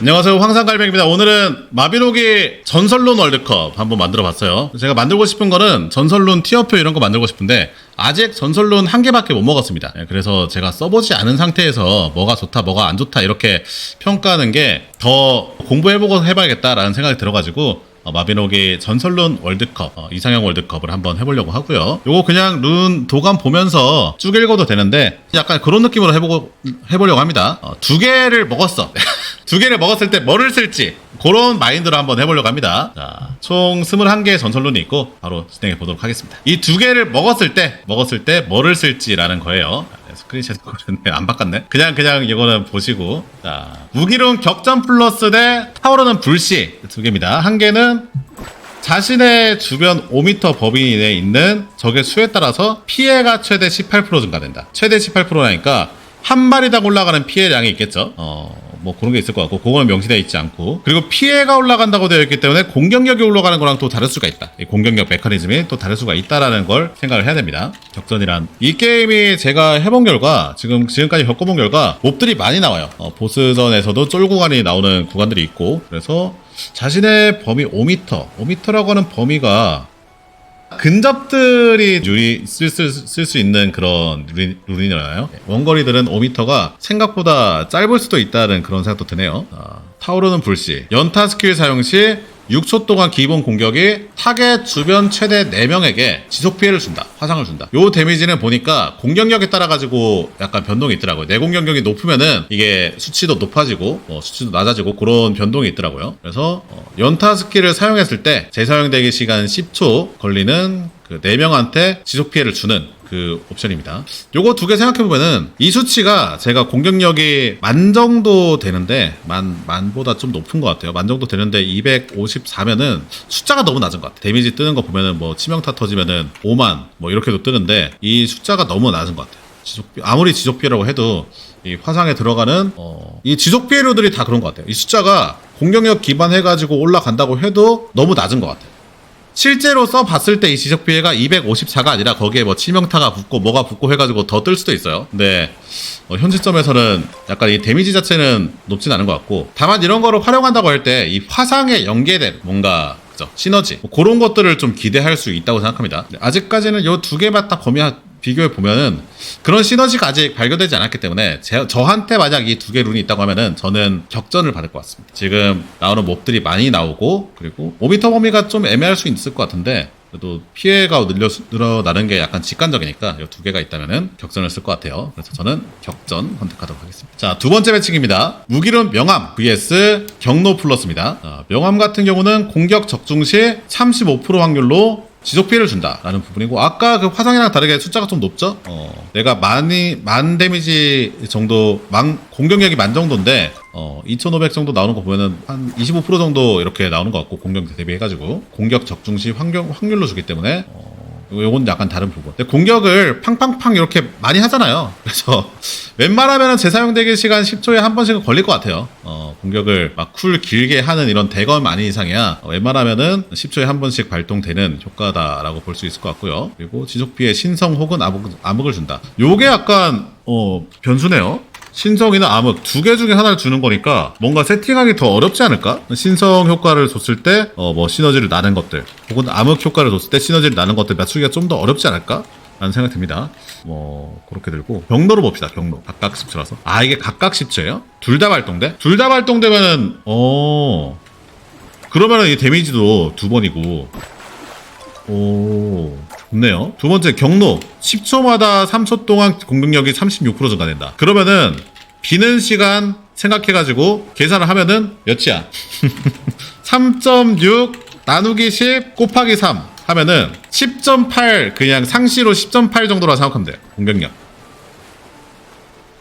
안녕하세요. 황산갈매기입니다. 오늘은 마비노기 전설론 월드컵 한번 만들어 봤어요. 제가 만들고 싶은 거는 전설론 티어표 이런 거 만들고 싶은데 아직 전설론 한 개밖에 못 먹었습니다. 예, 그래서 제가 써보지 않은 상태에서 뭐가 좋다 뭐가 안 좋다 이렇게 평가하는 게 더 공부해보고 해봐야겠다라는 생각이 들어가지고 어, 마비노기 전설룬 월드컵 어, 이상형 월드컵을 한번 해보려고 하고요. 요거 그냥 룬 도감 보면서 쭉 읽어도 되는데 약간 그런 느낌으로 해보고 해보려고 합니다. 어, 두 개를 먹었어. 두 개를 먹었을 때 뭐를 쓸지 그런 마인드로 한번 해보려고 합니다. 자, 총 21개의 전설룬이 있고 바로 진행해 보도록 하겠습니다. 이 두 개를 먹었을 때 먹었을 때 뭐를 쓸지라는 거예요. 자, 스크린샷 거렸네 안 바꿨네. 그냥 그냥 이거는 보시고 자 무기론 격전 플러스 대 타오르는 불씨 두 개입니다. 한 개는 자신의 주변 5m 범위 내에 있는 적의 수에 따라서 피해가 최대 18% 증가된다. 최대 18%라니까 한 마리당 올라가는 피해량이 있겠죠. 어, 뭐 그런 게 있을 것 같고 그거는 명시되어 있지 않고 그리고 피해가 올라간다고 되어 있기 때문에 공격력이 올라가는 거랑 또 다를 수가 있다. 이 공격력 메커니즘이 또 다를 수가 있다라는 걸 생각을 해야 됩니다. 격전이란 이 게임이 제가 해본 결과 지금 지금까지 겪어본 결과 몹들이 많이 나와요. 어, 보스전에서도 쫄 구간이 나오는 구간들이 있고 그래서 자신의 범위 5m, 5m라고 하는 범위가 근접들이 유리 쓸수 있는 그런 룰이, 룰이잖아요. 원거리들은 5m가 생각보다 짧을 수도 있다는 그런 생각도 드네요. 아, 타오르는 불씨. 연타 스킬 사용 시 6초 동안 기본 공격이 타겟 주변 최대 4명에게 지속 피해를 준다. 화상을 준다. 요 데미지는 보니까 공격력에 따라 가지고 약간 변동이 있더라고요. 내 공격력이 높으면은 이게 수치도 높아지고 어, 수치도 낮아지고 그런 변동이 있더라고요. 그래서 어, 연타 스킬을 사용했을 때 재사용되기 시간 10초 걸리는 그 4명한테 지속 피해를 주는 그 옵션입니다. 요거 두 개 생각해보면은 이 수치가 제가 공격력이 만 정도 되는데 만, 만보다 좀 높은 것 같아요. 만 정도 되는데 254면은 숫자가 너무 낮은 것 같아요. 데미지 뜨는 거 보면은 뭐 치명타 터지면은 5만 뭐 이렇게도 뜨는데 이 숫자가 너무 낮은 것 같아요. 지속, 아무리 지속 피해라고 해도 이 화상에 들어가는 어, 이 지속 피해류들이 다 그런 것 같아요. 이 숫자가 공격력 기반해가지고 올라간다고 해도 너무 낮은 것 같아요. 실제로 써봤을 때 이 지적 피해가 254가 아니라 거기에 뭐 치명타가 붙고 뭐가 붙고 해가지고 더 뜰 수도 있어요. 근데 어, 현 시점에서는 약간 이 데미지 자체는 높진 않은 것 같고 다만 이런 거를 활용한다고 할 때 이 화상에 연계된 뭔가 그죠 시너지 뭐 그런 것들을 좀 기대할 수 있다고 생각합니다. 네, 아직까지는 이 두 개만 딱 범위 비교해 보면은 그런 시너지가 아직 발견되지 않았기 때문에 제, 저한테 만약 이 두 개 룬이 있다고 하면은 저는 격전을 받을 것 같습니다. 지금 나오는 몹들이 많이 나오고 그리고 5m 범위가 좀 애매할 수 있을 것 같은데 그래도 피해가 늘려, 늘어나는 게 약간 직관적이니까 이 두 개가 있다면은 격전을 쓸 것 같아요. 그래서 저는 격전 선택하도록 하겠습니다. 자, 두 번째 매칭입니다. 무기론 명함 vs 경로 플러스입니다. 자, 명함 같은 경우는 공격 적중 시 35% 확률로 지속 피해를 준다라는 부분이고 아까 그 화상이랑 다르게 숫자가 좀 높죠? 어, 내가 만이 만 데미지 정도 만 공격력이 만 정도인데 어, 2,500 정도 나오는 거 보면은 한 25% 정도 이렇게 나오는 것 같고 공격 대비해가지고 공격 적중 시 확률, 확률로 주기 때문에 어, 요건 약간 다른 부분. 근데 공격을 팡팡팡 이렇게 많이 하잖아요. 그래서 웬만하면 재사용되기 시간 10초에 한 번씩은 걸릴 것 같아요. 어, 공격을 막 쿨 길게 하는 이런 대검 아닌 이상이야. 어, 웬만하면은 10초에 한 번씩 발동되는 효과다라고 볼 수 있을 것 같고요. 그리고 지속비에 신성 혹은 암흑, 암흑을 준다. 요게 약간 어, 변수네요. 신성이나 암흑 두 개 중에 하나를 주는 거니까 뭔가 세팅하기 더 어렵지 않을까? 신성 효과를 줬을 때 어 뭐 시너지를 나는 것들 혹은 암흑 효과를 줬을 때 시너지를 나는 것들 맞추기가 좀 더 어렵지 않을까? 라는 생각 듭니다. 뭐 그렇게 들고 경로로 봅시다. 경로 각각 10초라서 아 이게 각각 10초예요? 둘 다 발동돼? 둘 다 발동되면은 어 그러면은 이 데미지도 두 번이고 오, 좋네요. 두 번째, 경로. 10초마다 3초 동안 공격력이 36% 증가된다. 그러면은, 비는 시간 생각해가지고 계산을 하면은 몇이야? 3.6 나누기 10 곱하기 3 하면은 10.8 그냥 상시로 10.8 정도라 생각하면 돼요. 공격력.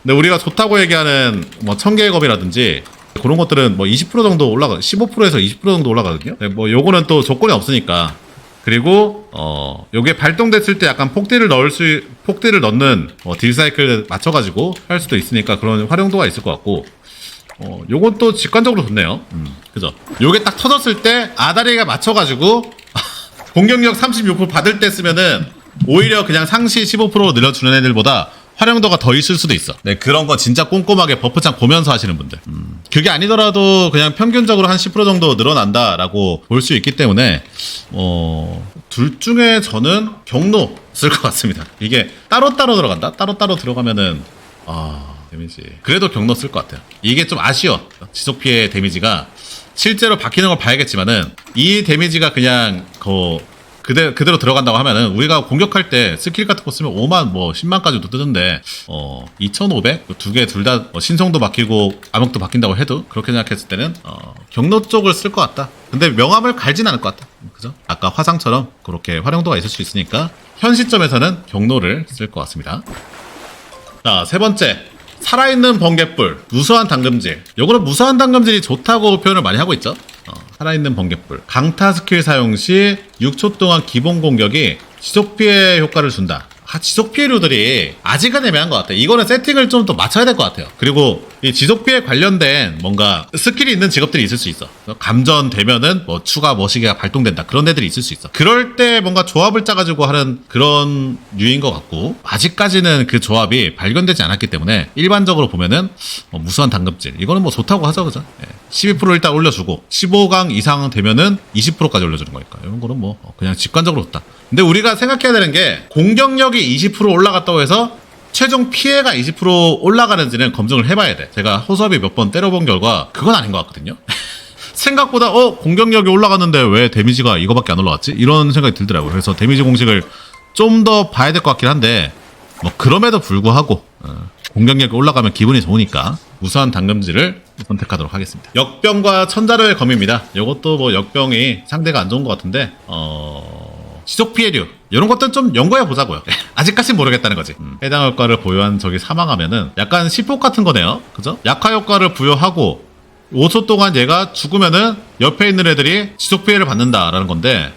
근데 우리가 좋다고 얘기하는 뭐 천개의 검이라든지 그런 것들은 뭐 20% 정도 올라가 15%에서 20% 정도 올라가거든요. 네, 뭐 요거는 또 조건이 없으니까 그리고 어 요게 발동됐을 때 약간 폭딜을 넣을 수 폭딜을 넣는 어, 딜 사이클 맞춰 가지고 할 수도 있으니까 그런 활용도가 있을 것 같고 어 요건 또 직관적으로 좋네요. 음 그죠? 요게 딱 터졌을 때 아다리가 맞춰 가지고 공격력 36% 받을 때 쓰면은 오히려 그냥 상시 15% 늘려주는 애들보다 활용도가 더 있을 수도 있어. 네, 그런 거 진짜 꼼꼼하게 버프창 보면서 하시는 분들. 음, 그게 아니더라도 그냥 평균적으로 한 10% 정도 늘어난다라고 볼 수 있기 때문에, 어, 둘 중에 저는 경로 쓸 것 같습니다. 이게 따로따로 들어간다? 따로따로 들어가면은, 아, 데미지. 그래도 경로 쓸 것 같아요. 이게 좀 아쉬워. 지속 피해 데미지가 실제로 바뀌는 걸 봐야겠지만은, 이 데미지가 그냥, 그, 그대, 그대로 들어간다고 하면은 우리가 공격할 때 스킬 같은 거 쓰면 5만 뭐 10만까지도 뜨는데 어 2,500? 두 개 둘 다 신성도 바뀌고 암흑도 바뀐다고 해도 그렇게 생각했을 때는 어 경로 쪽을 쓸 것 같다. 근데 명함을 갈진 않을 것 같다. 그죠? 아까 화상처럼 그렇게 활용도가 있을 수 있으니까 현 시점에서는 경로를 쓸 것 같습니다. 자, 세 번째. 살아있는 번개불, 무수한 당금질. 요거는 무수한 당금질이 좋다고 표현을 많이 하고 있죠. 어, 살아있는 번개불. 강타 스킬 사용 시 6초 동안 기본 공격이 지속 피해 효과를 준다. 아, 지속 피해류들이 아직은 애매한 것 같아요. 이거는 세팅을 좀 더 맞춰야 될 것 같아요. 그리고 이 지속 피해 관련된 뭔가 스킬이 있는 직업들이 있을 수 있어. 감전 되면은 뭐 추가 머시기가 발동된다. 그런 애들이 있을 수 있어. 그럴 때 뭔가 조합을 짜가지고 하는 그런 류인 것 같고 아직까지는 그 조합이 발견되지 않았기 때문에 일반적으로 보면은 뭐 무수한 당급질 이거는 뭐 좋다고 하죠, 그죠? 예. 12% 일단 올려주고 15강 이상 되면은 20%까지 올려주는 거니까 이런 거는 뭐 그냥 직관적으로 좋다. 근데 우리가 생각해야 되는 게 공격력이 20% 올라갔다고 해서 최종 피해가 20% 올라가는지는 검증을 해봐야 돼. 제가 호섭이 몇 번 때려본 결과 그건 아닌 것 같거든요. 생각보다 어 공격력이 올라갔는데 왜 데미지가 이거밖에 안 올라갔지? 이런 생각이 들더라고요. 그래서 데미지 공식을 좀 더 봐야 될 것 같긴 한데 뭐 그럼에도 불구하고 어, 공격력이 올라가면 기분이 좋으니까 우수한 당금질을 선택하도록 하겠습니다. 역병과 천자로의 검입니다. 이것도 뭐 역병이 상대가 안 좋은 것 같은데 어 지속 피해류 이런 것들은 좀 연구해 보자고요. 아직까지 모르겠다는 거지. 음, 해당 효과를 보유한 적이 사망하면은 약간 시폭 같은 거네요. 그죠? 약화 효과를 부여하고 5초 동안 얘가 죽으면은 옆에 있는 애들이 지속 피해를 받는다라는 건데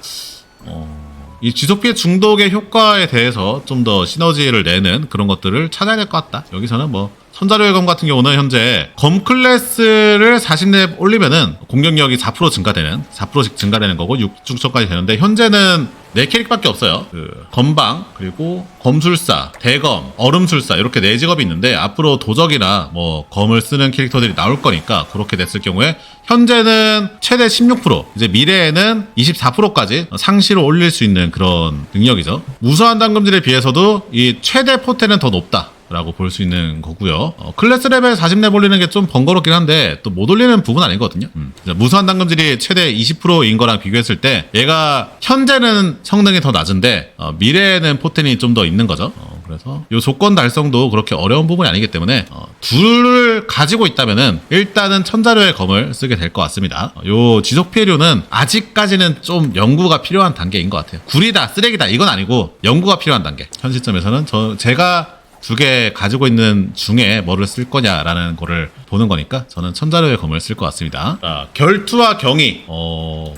어, 이 지속 피해 중독의 효과에 대해서 좀 더 시너지를 내는 그런 것들을 찾아야 될 것 같다. 여기서는 뭐 선자료의 검 같은 경우는 현재 검 클래스를 40렙 올리면은 공격력이 4% 증가되는 4%씩 증가되는 거고 6중초까지 되는데 현재는 4캐릭밖에 없어요. 그 검방 그리고 검술사, 대검, 얼음술사 이렇게 네 직업이 있는데 앞으로 도적이나 뭐 검을 쓰는 캐릭터들이 나올 거니까 그렇게 됐을 경우에 현재는 최대 16% 이제 미래에는 24%까지 상시로 올릴 수 있는 그런 능력이죠. 무수한 당금질에 비해서도 이 최대 포텐은 더 높다. 라고 볼 수 있는 거고요. 어, 클래스 레벨 40렙 올리는 게 좀 번거롭긴 한데 또 못 올리는 부분 아니거든요. 음. 무수한 당금질이 최대 20%인 거랑 비교했을 때 얘가 현재는 성능이 더 낮은데 어, 미래에는 포텐이 좀 더 있는 거죠. 어, 그래서 이 조건 달성도 그렇게 어려운 부분이 아니기 때문에 어, 둘을 가지고 있다면은 일단은 천자료의 검을 쓰게 될 것 같습니다. 어, 요 지속 피해료는 아직까지는 좀 연구가 필요한 단계인 것 같아요. 구리다 쓰레기다 이건 아니고 연구가 필요한 단계. 현 시점에서는 저 제가 두 개 가지고 있는 중에 뭐를 쓸 거냐라는 거를 보는 거니까 저는 천자료의 검을 쓸 것 같습니다. 자, 결투와 경이 어.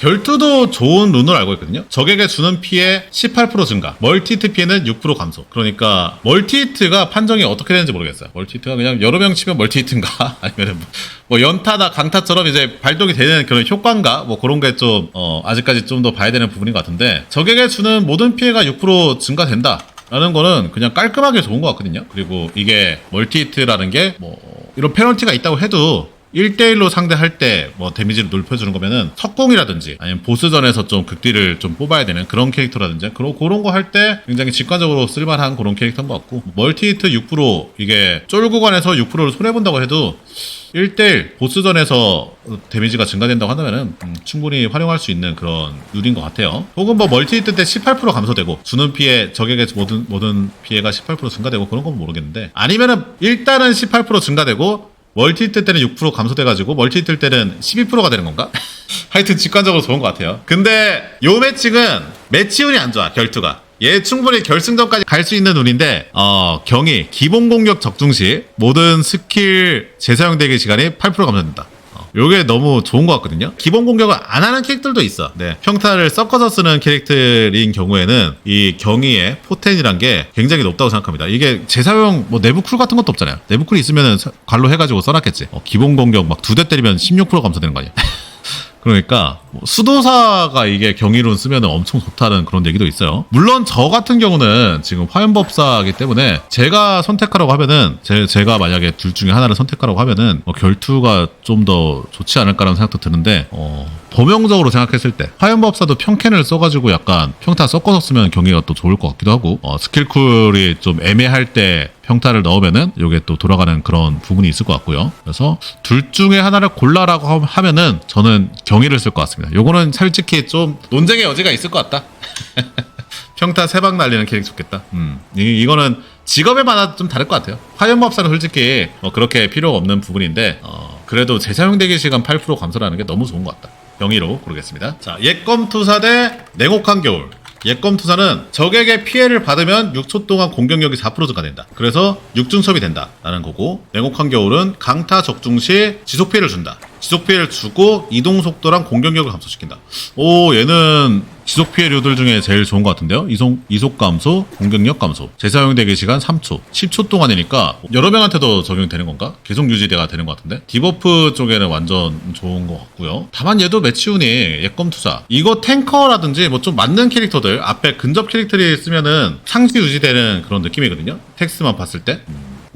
결투도 좋은 룬을 알고 있거든요. 적에게 주는 피해 18% 증가, 멀티히트 피해는 6% 감소. 그러니까 멀티히트가 판정이 어떻게 되는지 모르겠어요. 멀티히트가 그냥 여러 명 치면 멀티히트인가 아니면 뭐 연타나 강타처럼 이제 발동이 되는 그런 효과인가 뭐 그런 게좀 어, 아직까지 좀 더 봐야 되는 부분인 것 같은데 적에게 주는 모든 피해가 6% 증가된다. 라는 거는 그냥 깔끔하게 좋은 것 같거든요. 그리고 이게 멀티히트라는 게 뭐 이런 페널티가 있다고 해도 1대1로 상대할 때 뭐 데미지를 높여주는 거면은 석공이라든지 아니면 보스전에서 좀 극딜을 좀 뽑아야 되는 그런 캐릭터라든지 그런 그런 거 할 때 굉장히 직관적으로 쓸만한 그런 캐릭터인 것 같고 멀티히트 6% 이게 쫄 구간에서 6%를 손해본다고 해도 1대1 보스전에서 데미지가 증가된다고 한다면은 음, 충분히 활용할 수 있는 그런 룰인 것 같아요. 혹은 뭐 멀티히트 때 18% 감소되고 주는 피해 적에게 모든 모든 피해가 18% 증가되고 그런 건 모르겠는데 아니면은 일단은 18% 증가되고 멀티히트 때는 6% 감소돼가지고 멀티히트 때는 12%가 되는 건가? 하여튼 직관적으로 좋은 것 같아요. 근데 요 매칭은 매치운이 안 좋아 결투가. 얘 충분히 결승전까지 갈 수 있는 운인데 어 경이 기본 공격 적중 시 모든 스킬 재사용되기 시간이 8% 감소된다. 어, 요게 너무 좋은 것 같거든요. 기본 공격을 안 하는 캐릭터들도 있어. 네. 평타를 섞어서 쓰는 캐릭터인 경우에는 이 경이의 포텐이란 게 굉장히 높다고 생각합니다. 이게 재사용 뭐 내부 쿨 같은 것도 없잖아요. 내부 쿨이 있으면은 관로 해가지고 써놨겠지. 어, 기본 공격 막 두 대 때리면 16% 감소되는 거 아니야. 그러니까 뭐 수도사가 이게 경이론 쓰면 엄청 좋다는 그런 얘기도 있어요. 물론 저 같은 경우는 지금 화염법사이기 때문에 제가 선택하라고 하면은 제, 제가 만약에 둘 중에 하나를 선택하라고 하면은 뭐 결투가 좀 더 좋지 않을까라는 생각도 드는데 어, 범용적으로 생각했을 때 화염법사도 평캔을 써가지고 약간 평타 섞어서 쓰면 경기가 또 좋을 것 같기도 하고 어, 스킬쿨이 좀 애매할 때 평타를 넣으면은 요게 또 돌아가는 그런 부분이 있을 것 같고요. 그래서 둘 중에 하나를 골라라고 함- 하면은 저는 경위를 쓸 것 같습니다. 요거는 솔직히 좀 논쟁의 여지가 있을 것 같다. 평타 세 방 날리는 캐릭 좋겠다. 음. 이, 이거는 직업에 마다 좀 다를 것 같아요. 화염법사는 솔직히 뭐 그렇게 필요가 없는 부분인데, 어, 그래도 재사용 대기 시간 8% 감소라는 게 너무 좋은 것 같다. 영의로 고르겠습니다. 자, 옛검투사 대 냉혹한 겨울. 옛검투사는 적에게 피해를 받으면 6초 동안 공격력이 4% 증가된다. 그래서 6중첩이 된다. 라는 거고, 냉혹한 겨울은 강타 적중 시 지속 피해를 준다. 지속 피해를 주고 이동 속도랑 공격력을 감소시킨다. 오, 얘는 지속 피해류들 중에 제일 좋은 것 같은데요. 이속, 이속 감소, 공격력 감소. 재사용 대기 시간 3초. 10초 동안이니까 여러 명한테도 적용되는 건가? 계속 유지가 되는 것 같은데. 디버프 쪽에는 완전 좋은 것 같고요. 다만 얘도 매치운이 예검 투사. 이거 탱커라든지 뭐 좀 맞는 캐릭터들 앞에 근접 캐릭터들이 쓰면은 상시 유지되는 그런 느낌이거든요. 텍스트만 봤을 때.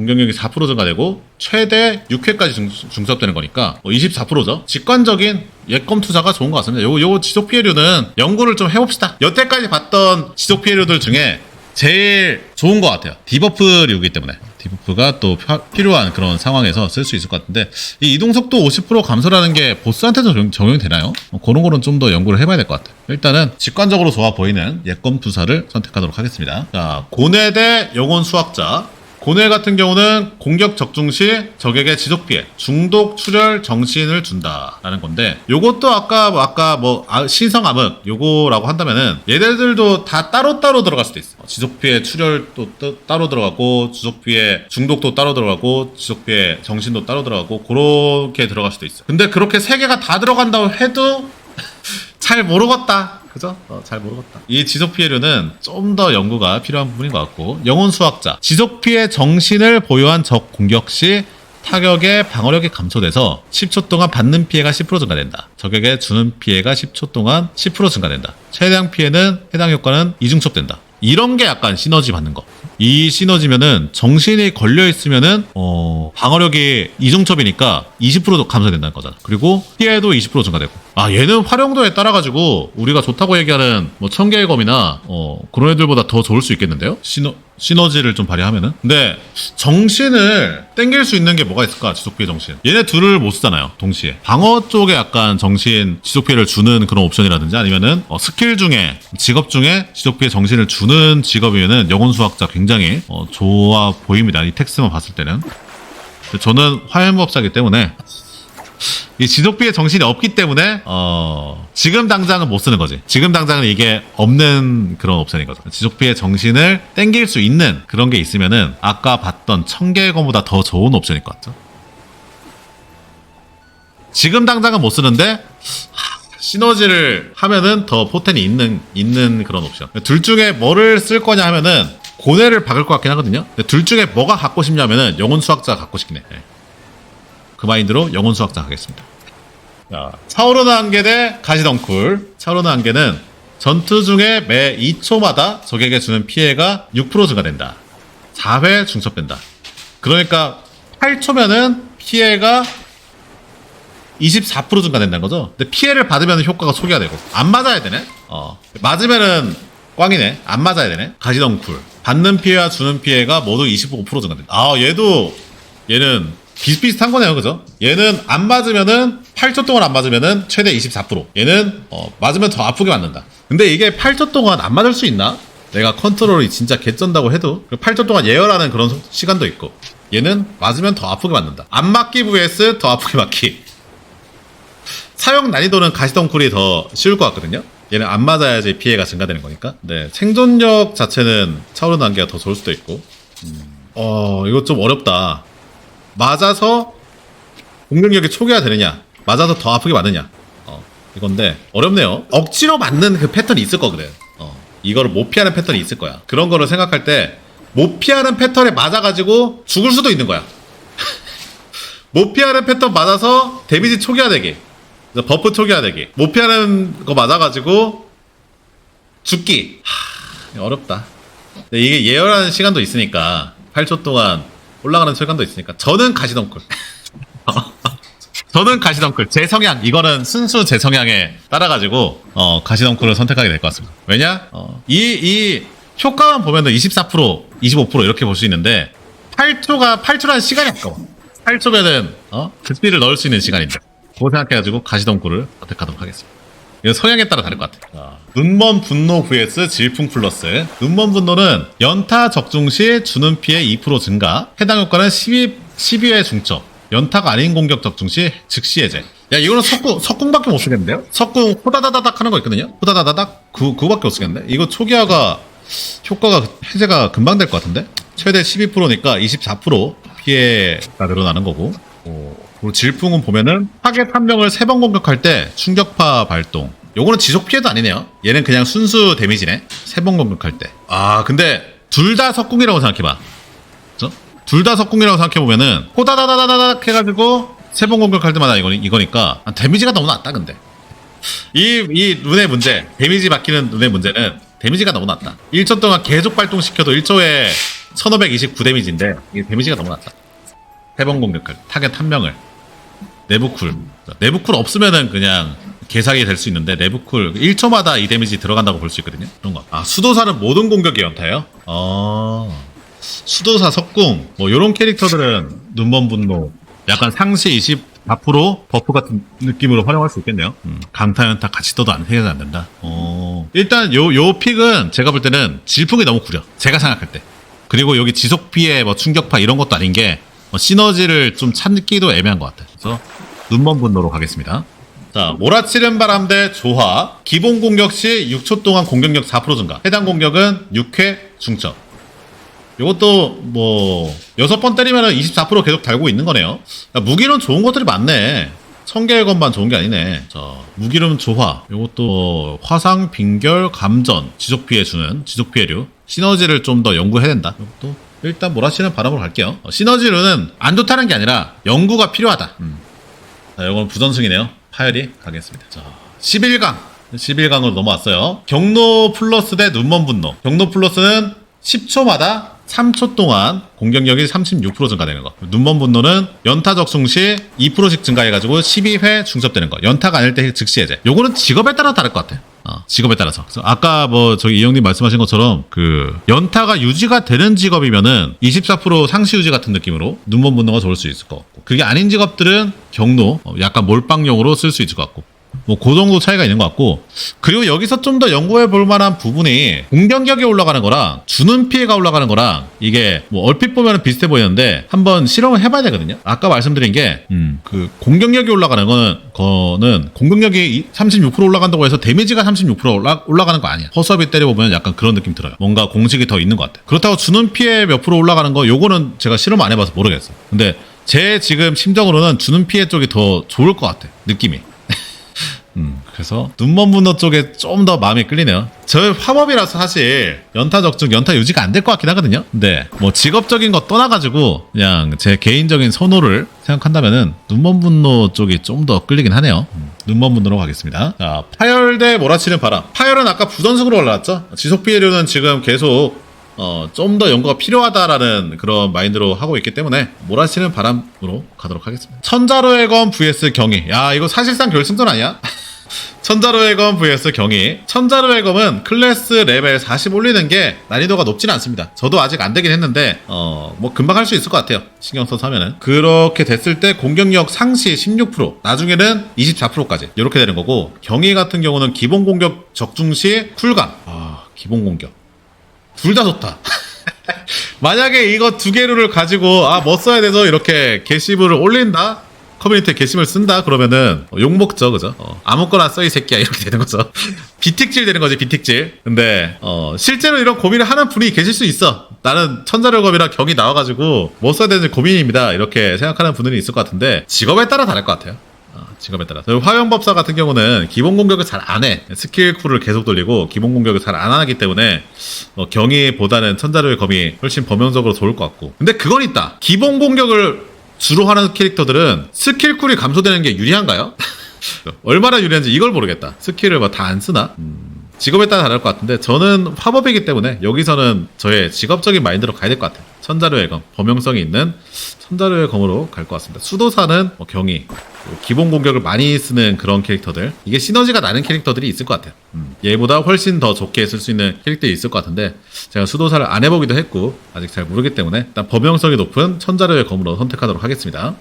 공격력이 4% 증가되고 최대 6회까지 중, 중섭되는 거니까 뭐 24%죠. 직관적인 예검 투자가 좋은 것 같습니다. 요, 요 지속 피해류는 연구를 좀 해봅시다. 여태까지 봤던 지속 피해류들 중에 제일 좋은 것 같아요. 디버프류이기 때문에. 디버프가 또 펴- 필요한 그런 상황에서 쓸 수 있을 것 같은데 이 이동 속도 50% 감소라는 게 보스한테도 적용, 적용이 되나요? 뭐 그런 거는 좀 더 연구를 해봐야 될 것 같아요. 일단은 직관적으로 좋아 보이는 예검 투사를 선택하도록 하겠습니다. 자, 고뇌 대 영혼 수학자. 고뇌 같은 경우는 공격 적중 시 적에게 지속 피해, 중독, 출혈, 정신을 준다라는 건데 요것도 아까 뭐 아까 뭐 아, 신성 암흑 요거라고 한다면은 얘네들도 다 따로따로 들어갈 수도 있어. 지속 피해, 출혈도 따- 따로 들어가고 지속 피해, 중독도 따로 들어가고 지속 피해, 정신도 따로 들어가고 그렇게 들어갈 수도 있어. 근데 그렇게 세 개가 다 들어간다고 해도 잘 모르겠다. 그죠? 어, 잘 모르겠다. 이 지속 피해류는 좀 더 연구가 필요한 부분인 것 같고 영혼 수학자 지속 피해 정신을 보유한 적 공격 시 타격의 방어력이 감소돼서 10초 동안 받는 피해가 10% 증가된다. 적에게 주는 피해가 10초 동안 10% 증가된다. 최대한 피해는 해당 효과는 이중첩된다. 이런 게 약간 시너지 받는 거. 이 시너지면은 정신이 걸려 있으면은 어 방어력이 이중첩이니까 20% 감소된다는 거잖아. 그리고 피해도 20% 증가되고. 아 얘는 활용도에 따라 가지고 우리가 좋다고 얘기하는 뭐 천개의 검이나 어 그런 애들보다 더 좋을 수 있겠는데요? 시너 시너지를 좀 발휘하면은. 근데 정신을 땡길 수 있는 게 뭐가 있을까? 지속 피해 정신. 얘네 둘을 못 쓰잖아요. 동시에. 방어 쪽에 약간 정신 지속 피해를 주는 그런 옵션이라든지 아니면은 어, 스킬 중에 직업 중에 지속 피해 정신을 주는 직업이면은 영혼 수학자 굉장히 어, 좋아 보입니다. 이 텍스트만 봤을 때는. 저는 화염법사기 때문에 이 지속 피해 정신이 없기 때문에 어 지금 당장은 못 쓰는 거지. 지금 당장은 이게 없는 그런 옵션인 거죠. 지속 피해 정신을 땡길 수 있는 그런 게 있으면은 아까 봤던 천개의 검보다 더 좋은 옵션일 것 같죠. 지금 당장은 못 쓰는데 하, 시너지를 하면은 더 포텐이 있는 있는 그런 옵션. 둘 중에 뭐를 쓸 거냐 하면은 고뇌를 박을 것 같긴 하거든요. 둘 중에 뭐가 갖고 싶냐면은 영혼 수학자 갖고 싶긴 해. 네. 그 마인드로 영혼 수학자 하겠습니다. 자, 차오르는 한계 대 가시덩쿨. 차오르는 한계는 전투 중에 매 2초마다 적에게 주는 피해가 6% 증가된다. 4회 중첩된다. 그러니까 8초면은 피해가 24% 증가된다는 거죠. 근데 피해를 받으면 효과가 소개가 되고 안 맞아야 되네. 어 맞으면은 꽝이네. 안 맞아야 되네. 가시덩쿨 받는 피해와 주는 피해가 모두 25% 증가된다. 아 얘도 얘는 비슷비슷한 거네요, 그죠? 얘는 안 맞으면은 8초 동안 안 맞으면은 최대 24%. 얘는 어, 맞으면 더 아프게 맞는다. 근데 이게 8초 동안 안 맞을 수 있나? 내가 컨트롤이 진짜 개쩐다고 해도 8초 동안 예열하는 그런 소- 시간도 있고 얘는 맞으면 더 아프게 맞는다. 안 맞기 vs 더 아프게 맞기. 사용 난이도는 가시덩쿨이 더 쉬울 것 같거든요. 얘는 안 맞아야지 피해가 증가되는 거니까. 네, 생존력 자체는 차오르는 한계가 더 좋을 수도 있고. 음, 어, 이거 좀 어렵다. 맞아서 공격력이 초기화 되느냐, 맞아서 더 아프게 맞느냐. 어, 이건데 어렵네요. 억지로 맞는 그 패턴이 있을 거거든. 어, 이거를 못 피하는 패턴이 있을 거야. 그런 거를 생각할 때 못 피하는 패턴에 맞아가지고 죽을 수도 있는 거야. 못 피하는 패턴 맞아서 데미지 초기화되게. 그래서 버프 초기화 되기. 못 피하는 거 맞아가지고 죽기. 하, 어렵다. 이게 예열하는 시간도 있으니까 8초 동안 올라가는 시간도 있으니까 저는 가시덩쿨. 저는 가시덩쿨. 제 성향 이거는 순수 제 성향에 따라가지고 어, 가시덩쿨을 선택하게 될 것 같습니다. 왜냐? 어, 이, 이 효과만 보면은 24%, 25% 이렇게 볼 수 있는데 8초가 8초라는 시간이 아까워. 8초면은 어? 극비를 넣을 수 있는 시간인데. 그거 생각해가지고 가시덩쿨을 선택하도록 하겠습니다. 이건 성향에 따라 다를 것 같아요. 자, 눈먼 분노 vs 질풍 플러스. 눈먼 분노는 연타 적중 시 주는 피해 2% 증가. 해당 효과는 12, 12회 중첩. 연타가 아닌 공격 적중 시 즉시 해제. 야, 이거는 석궁, 석궁밖에 못 쓰겠는데요? 석궁 호다다다닥 하는 거 있거든요? 호다다다닥? 그, 그거밖에 못 쓰겠는데? 이거 초기화가, 효과가, 해제가 금방 될 것 같은데? 최대 12%니까 24% 피해가 늘어나는 거고. 오, 그리고 질풍은 보면은 타겟 한 명을 세 번 공격할 때 충격파 발동. 요거는 지속 피해도 아니네요. 얘는 그냥 순수 데미지네. 세 번 공격할 때. 아, 근데 둘 다 석궁이라고 생각해봐. 둘 다 석궁이라고 생각해보면은 호다다다다닥 해가지고 세 번 공격할 때마다 이거, 이거니까 아, 데미지가 너무 낮다 근데 이, 이 룬의 문제 데미지 받기는 룬의 문제는 데미지가 너무 낮다 1초 동안 계속 발동시켜도 1초에 1529 데미지인데 이게 데미지가 너무 낮다 세 번 공격할 때 타겟 한 명을 내부 쿨 내부 쿨 없으면은 그냥 개사기 될 수 있는데 내부 쿨 1초마다 이 데미지 들어간다고 볼 수 있거든요 그런 거 아 수도사는 모든 공격에 연타예요? 어... 수도사 석궁 뭐 요런 캐릭터들은 눈먼 분노 약간 상시 24% 버프 같은 느낌으로 활용할 수 있겠네요. 음, 강타 연타 같이 떠도 안 해결이 안 된다. 어. 일단 요 요 픽은 제가 볼 때는 질풍이 너무 구려. 제가 생각할 때. 그리고 여기 지속 피해 뭐 충격파 이런 것도 아닌 게 뭐 시너지를 좀 찾기도 애매한 것 같아. 그래서 눈먼 분노로 가겠습니다. 자, 몰아치는 바람 대 조화. 기본 공격 시 6초 동안 공격력 4% 증가. 해당 공격은 6회 중첩. 이것도 뭐 여섯 번 때리면은 24% 계속 달고 있는 거네요. 야, 무기는 좋은 것들이 많네. 청개의 것만 좋은 게 아니네. 자, 무기름 조화. 이것도 뭐 화상, 빙결, 감전, 지속 피해 주는 지속 피해류. 시너지를 좀 더 연구해야 된다. 이것도 일단 몰아치는 바람으로 갈게요. 어, 시너지로는 안 좋다는 게 아니라 연구가 필요하다. 음. 자, 이건 부전승이네요. 파열이 가겠습니다. 자, 11강. 11강으로 넘어왔어요. 경로 플러스 대 눈먼 분노. 경로 플러스는 10초마다 3초 동안 공격력이 36% 증가되는 거. 눈먼 분노는 연타 적중 시 2%씩 증가해가지고 12회 중첩되는 거. 연타가 아닐 때 즉시 해제. 요거는 직업에 따라 다를 것 같아. 어, 직업에 따라서. 아까 뭐 저기 이형님 말씀하신 것처럼 그 연타가 유지가 되는 직업이면은 24% 상시 유지 같은 느낌으로 눈먼 분노가 좋을 수 있을 것 같고. 그게 아닌 직업들은 경로, 어, 약간 몰빵용으로 쓸 수 있을 것 같고. 뭐, 그 정도 차이가 있는 것 같고. 그리고 여기서 좀 더 연구해 볼 만한 부분이 공격력이 올라가는 거랑 주는 피해가 올라가는 거랑 이게 뭐 얼핏 보면 비슷해 보이는데 한번 실험을 해봐야 되거든요. 아까 말씀드린 게, 음, 그 공격력이 올라가는 거는, 거는 공격력이 36% 올라간다고 해서 데미지가 36% 올라, 올라가는 거 아니야. 허수아비 때려보면 약간 그런 느낌 들어요. 뭔가 공식이 더 있는 것 같아. 그렇다고 주는 피해 몇 프로 올라가는 거, 요거는 제가 실험 안 해봐서 모르겠어요. 근데 제 지금 심정으로는 주는 피해 쪽이 더 좋을 것 같아. 느낌이. 음, 그래서 눈먼 분노 쪽에 좀 더 마음이 끌리네요. 저 화법이라서 사실 연타 적중, 연타 유지가 안 될 것 같긴 하거든요. 근데 뭐 직업적인 거 떠나가지고 그냥 제 개인적인 선호를 생각한다면은 눈먼 분노 쪽이 좀 더 끌리긴 하네요. 음, 눈먼 분노로 가겠습니다. 자, 파열 대 몰아치는 바람. 파열은 아까 부전승으로 올라왔죠. 지속 피해료는 지금 계속 어, 좀 더 연구가 필요하다라는 그런 마인드로 하고 있기 때문에 몰아치는 바람으로 가도록 하겠습니다. 천자로의 검 vs 경이. 야, 이거 사실상 결승전 아니야? 천자로의 검 vs 경이. 천자로의 검은 클래스 레벨 40 올리는 게 난이도가 높지는 않습니다. 저도 아직 안 되긴 했는데, 어, 뭐 금방 할 수 있을 것 같아요. 신경 써서 하면은. 그렇게 됐을 때 공격력 상시 16%, 나중에는 24%까지. 이렇게 되는 거고, 경이 같은 경우는 기본 공격 적중 시 쿨감. 아, 기본 공격. 둘 다 좋다. 만약에 이거 두 개를 가지고 아뭐 써야 돼서 이렇게 게시물을 올린다 커뮤니티에 게시물 쓴다 그러면은 욕 먹죠 그죠 어, 아무거나 써 이 새끼야 이렇게 되는 거죠 비틱질 되는 거지 비틱질 근데 어, 실제로 이런 고민을 하는 분이 계실 수 있어 나는 천자력업이랑 경이 나와가지고 뭐 써야 되는지 고민입니다 이렇게 생각하는 분들이 있을 것 같은데 직업에 따라 다를 것 같아요 어, 직업에 따라. 화영법사 같은 경우는 기본 공격을 잘 안 해. 스킬 쿨을 계속 돌리고 기본 공격을 잘 안 하기 때문에 어, 경이보다는 천자료의 검이 훨씬 범용적으로 좋을 것 같고. 근데 그건 있다. 기본 공격을 주로 하는 캐릭터들은 스킬 쿨이 감소되는 게 유리한가요? 얼마나 유리한지 이걸 모르겠다. 스킬을 뭐 다 안 쓰나? 음, 직업에 따라 다를 것 같은데 저는 화법이기 때문에 여기서는 저의 직업적인 마인드로 가야 될 것 같아요. 천자료의 검, 범용성이 있는 천자료의 검으로 갈 것 같습니다. 수도사는 뭐 경이, 뭐 기본 공격을 많이 쓰는 그런 캐릭터들 이게 시너지가 나는 캐릭터들이 있을 것 같아요. 음, 얘보다 훨씬 더 좋게 쓸 수 있는 캐릭터들이 있을 것 같은데 제가 수도사를 안 해보기도 했고 아직 잘 모르기 때문에 일단 범용성이 높은 천자료의 검으로 선택하도록 하겠습니다.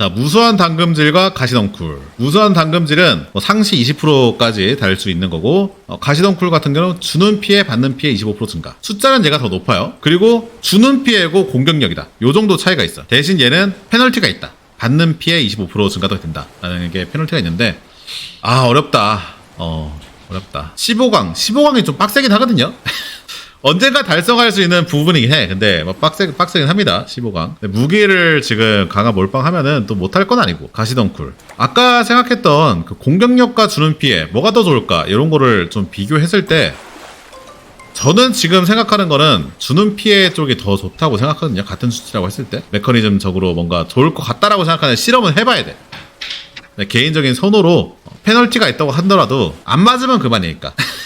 자, 무수한 당금질과 가시덩쿨. 무수한 당금질은 뭐 상시 20%까지 달릴 수 있는 거고, 어, 가시덩쿨 같은 경우는 주는 피해, 받는 피해 25% 증가. 숫자는 얘가 더 높아요. 그리고 주는 피해고 공격력이다. 요 정도 차이가 있어. 대신 얘는 페널티가 있다. 받는 피해 25% 증가도 된다. 라는 게 페널티가 있는데, 아, 어렵다. 어, 어렵다. 15강. 15강이 좀 빡세긴 하거든요. 언젠가 달성할 수 있는 부분이긴 해. 근데 뭐 빡세 빡세긴 합니다. 15강. 근데 무기를 지금 강화 몰빵하면은 또 못할 건 아니고 가시덩쿨. 아까 생각했던 그 공격력과 주는 피해 뭐가 더 좋을까 이런 거를 좀 비교했을 때 저는 지금 생각하는 거는 주는 피해 쪽이 더 좋다고 생각하거든요. 같은 수치라고 했을 때 메커니즘적으로 뭔가 좋을 것 같다라고 생각하는 실험은 해봐야 돼. 네, 개인적인 선호로 페널티가 있다고 하더라도 안 맞으면 그만이니까.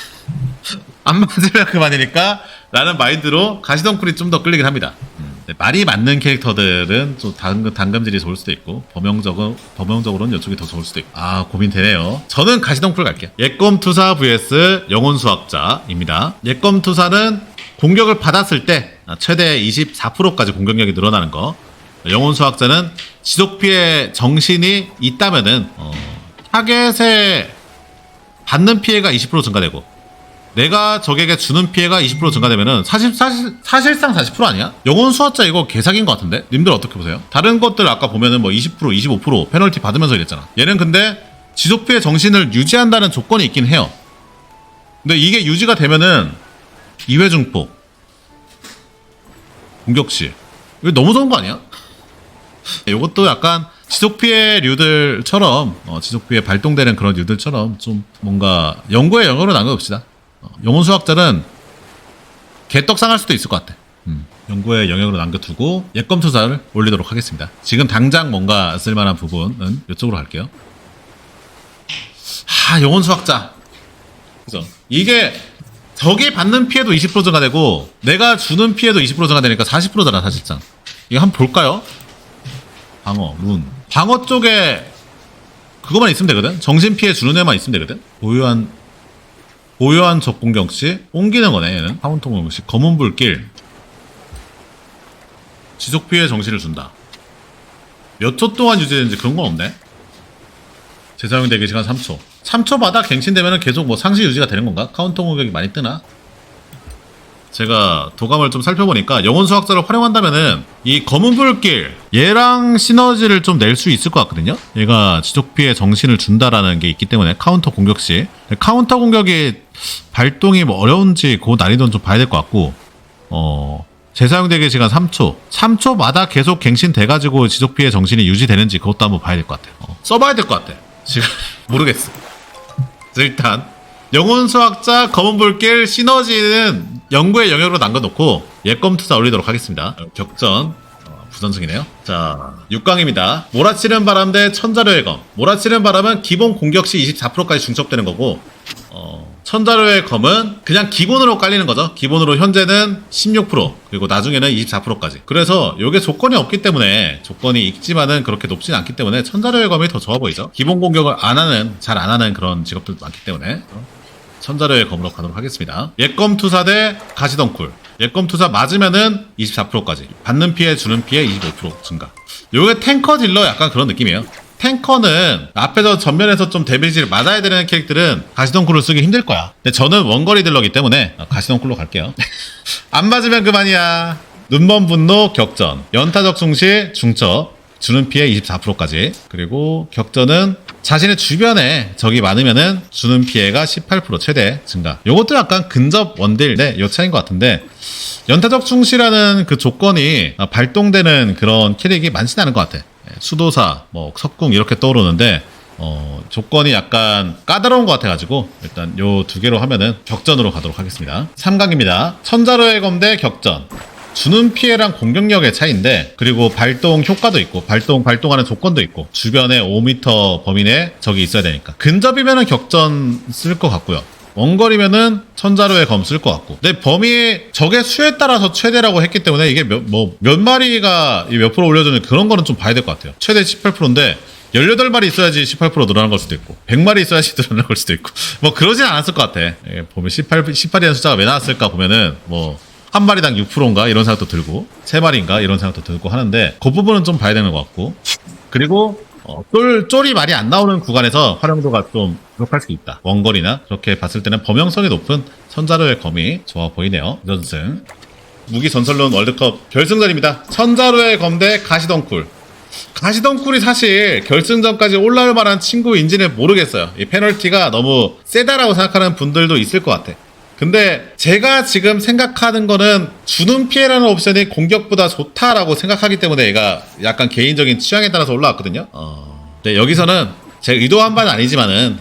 안 맞으면 그만이니까 라는 마인드로 가시덩쿨이 좀 더 끌리긴 합니다. 음, 네, 말이 맞는 캐릭터들은 좀 당금, 당금질이 좋을 수도 있고 범용적은 범용적으로는 이쪽이 더 좋을 수도 있고 아 고민되네요. 저는 가시덩쿨 갈게요. 예검 투사 vs 영혼 수학자입니다. 예검 투사는 공격을 받았을 때 최대 24%까지 공격력이 늘어나는 거. 영혼 수학자는 지속 피해 정신이 있다면은 어, 타겟에 받는 피해가 20% 증가되고 내가 적에게 주는 피해가 20% 증가되면은 사실, 사실, 사실상 40% 아니야? 영혼 수화자 이거 개사기인 것 같은데? 님들 어떻게 보세요? 다른 것들 아까 보면은 뭐 20%, 25% 페널티 받으면서 이랬잖아. 얘는 근데 지속 피해 정신을 유지한다는 조건이 있긴 해요. 근데 이게 유지가 되면은 2회 중폭, 공격시. 이거 너무 좋은 거 아니야? 이것도 약간 지속 피해 류들처럼 어, 지속 피해 발동되는 그런 류들처럼 좀 뭔가 연구에 영어로 남겨봅시다. 어, 영혼 수학자는 개떡상할 수도 있을 것 같아. 음, 연구에 영역으로 남겨두고 예검 투자를 올리도록 하겠습니다. 지금 당장 뭔가 쓸만한 부분은 이쪽으로 갈게요. 하, 영혼 수학자. 그죠? 이게 적이 받는 피해도 20% 증가되고 내가 주는 피해도 20% 증가되니까 40%잖아 사실상. 이거 한번 볼까요? 방어, 룬. 방어 쪽에 그거만 있으면 되거든. 정신 피해 주는 애만 있으면 되거든. 보유한 보유한 적 공격 시 옮기는 거네 얘는. 카운터 공격 시 검은 불길. 지속 피해 정신을 준다. 몇 초 동안 유지되는지 그런 건 없네. 재사용 대기 시간 3초. 3초 마다 갱신되면 계속 뭐 상시 유지가 되는 건가? 카운터 공격이 많이 뜨나? 제가 도감을 좀 살펴보니까 영혼 수학자를 활용한다면은 이 검은 불길 얘랑 시너지를 좀 낼 수 있을 것 같거든요. 얘가 지속 피해 정신을 준다라는 게 있기 때문에 카운터 공격 시 카운터 공격이 발동이 뭐 어려운지 그 난이도는 좀 봐야 될 것 같고 어 재사용 대기 시간 3초 3초마다 계속 갱신돼가지고 지속 피해 정신이 유지되는지 그것도 한번 봐야 될 것 같아요. 어, 써봐야 될 것 같아. 지금 모르겠어. 일단 영혼 수학자 검은 불길 시너지는 연구의 영역으로 남겨놓고 예검 투자 올리도록 하겠습니다. 격전 어, 부전승이네요. 자 6강입니다. 몰아치는 바람 대 천자료의 검. 몰아치는 바람은 기본 공격 시 24%까지 중첩되는 거고 어, 천자료의 검은 그냥 기본으로 깔리는 거죠. 기본으로 현재는 16% 그리고 나중에는 24%까지. 그래서 이게 조건이 없기 때문에 조건이 있지만은 그렇게 높진 않기 때문에 천자료의 검이 더 좋아 보이죠. 기본 공격을 안 하는 잘 안 하는 그런 직업들도 많기 때문에 천자료의 검으로 가도록 하겠습니다. 예검 투사 대 가시덩쿨. 예검 투사 맞으면은 24%까지. 받는 피해, 주는 피해 25% 증가. 요게 탱커 딜러 약간 그런 느낌이에요. 탱커는 앞에서 전면에서 좀 데미지를 맞아야 되는 캐릭들은 가시덩쿨을 쓰기 힘들 거야. 근데 저는 원거리 딜러기 때문에 가시덩쿨로 갈게요. 안 맞으면 그만이야. 눈먼 분노 격전. 연타적 숭시 중첩. 주는 피해 24%까지. 그리고 격전은 자신의 주변에 적이 많으면은 주는 피해가 18% 최대 증가. 요것도 약간 근접 원딜 요 차이인 것 같은데 연타적 충실하는 그 조건이 발동되는 그런 캐릭이 많지는 않은 것 같아. 예, 수도사, 뭐 석궁 이렇게 떠오르는데 어, 조건이 약간 까다로운 것 같아가지고 일단 요 두 개로 하면은 격전으로 가도록 하겠습니다. 3강입니다. 천자로의 검대 격전. 주는 피해랑 공격력의 차이인데 그리고 발동 효과도 있고 발동 발동하는 조건도 있고 주변에 5m 범위 내 적이 있어야 되니까 근접이면은 격전 쓸 것 같고요. 원거리면은 천자로의 검 쓸 것 같고. 근데 범위 적의 수에 따라서 최대라고 했기 때문에 이게 몇, 뭐, 몇 마리가 이몇 프로 올려주는 그런 거는 좀 봐야 될 것 같아요. 최대 18%인데 18마리 있어야지 18% 늘어난 걸 수도 있고 100마리 있어야지 늘어난 걸 수도 있고 뭐 그러진 않았을 것 같아 예, 보면 18, 18이라는 숫자가 왜 나왔을까 보면은 뭐 한 마리당 6%인가? 이런 생각도 들고 세 마리인가? 이런 생각도 들고 하는데 그 부분은 좀 봐야 되는 것 같고. 그리고 어, 쫄, 쫄이 많이 안 나오는 구간에서 활용도가 좀 부족할 수 있다. 원거리나 그렇게 봤을 때는 범용성이 높은 천자로의 검이 좋아 보이네요. 연승. 무기 전설론 월드컵 결승전입니다. 천자로의 검 대 가시덩쿨. 가시덩쿨이 사실 결승전까지 올라올 만한 친구인지는 모르겠어요. 이 페널티가 너무 세다라고 생각하는 분들도 있을 것 같아. 근데 제가 지금 생각하는 거는 주는 피해라는 옵션이 공격보다 좋다라고 생각하기 때문에 얘가 약간 개인적인 취향에 따라서 올라왔거든요. 어... 네, 여기서는 제가 의도한 바는 아니지만은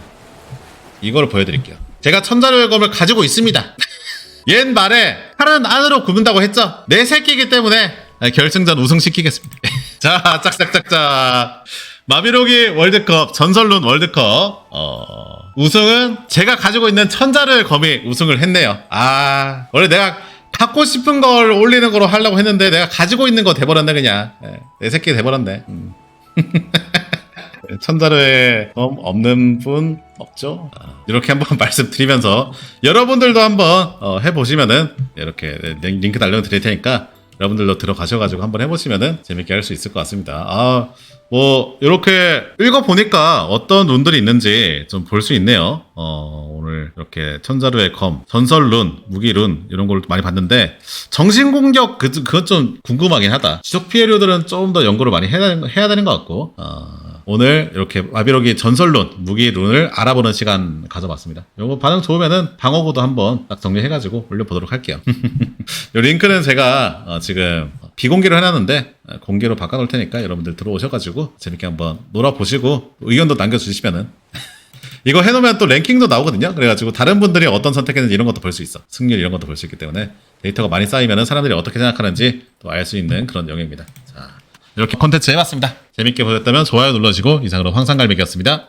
이걸 보여드릴게요. 제가 천자료의 검을 가지고 있습니다. 옛 말에 팔은 안으로 굽는다고 했죠? 내 새끼이기 때문에 결승전 우승시키겠습니다. 자, 짝짝짝짝. 마비로기 월드컵, 전설룬 월드컵, 어, 우승은 제가 가지고 있는 천자를 검이 우승을 했네요. 아, 원래 내가 갖고 싶은 걸 올리는 거로 하려고 했는데 내가 가지고 있는 거 돼버렸네, 그냥. 예, 내 새끼 돼버렸네. 음. 천자로에 검 없는 분 없죠? 아, 이렇게 한번 말씀드리면서 여러분들도 한번 어, 해보시면은 이렇게 링- 링크 달려드릴 테니까 여러분들도 들어가셔가지고 한번 해보시면은 재밌게 할 수 있을 것 같습니다. 아, 뭐 이렇게 읽어보니까 어떤 룬들이 있는지 좀 볼 수 있네요. 어, 오늘 이렇게 천자루의 검, 전설 룬, 무기 룬 이런 걸 많이 봤는데 정신공격 그, 그건 좀 궁금하긴 하다. 지속 피해류들은 좀더 연구를 많이 해야, 해야 되는 것 같고 어, 오늘 이렇게 마비로기 전설룬, 무기룬을 알아보는 시간 가져봤습니다. 요거 반응 좋으면은 방어구도 한번 딱 정리해가지고 올려보도록 할게요. 이 링크는 제가 어, 지금 비공개로 해놨는데 어, 공개로 바꿔놓을 테니까 여러분들 들어오셔가지고 재밌게 한번 놀아보시고 의견도 남겨주시면은 이거 해놓으면 또 랭킹도 나오거든요. 그래가지고 다른 분들이 어떤 선택했는지 이런 것도 볼 수 있어. 승률 이런 것도 볼 수 있기 때문에 데이터가 많이 쌓이면은 사람들이 어떻게 생각하는지 또 알 수 있는 그런 영역입니다. 자, 이렇게 콘텐츠 해봤습니다. 재밌게 보셨다면 좋아요 눌러주시고 이상으로 황상갈매기였습니다.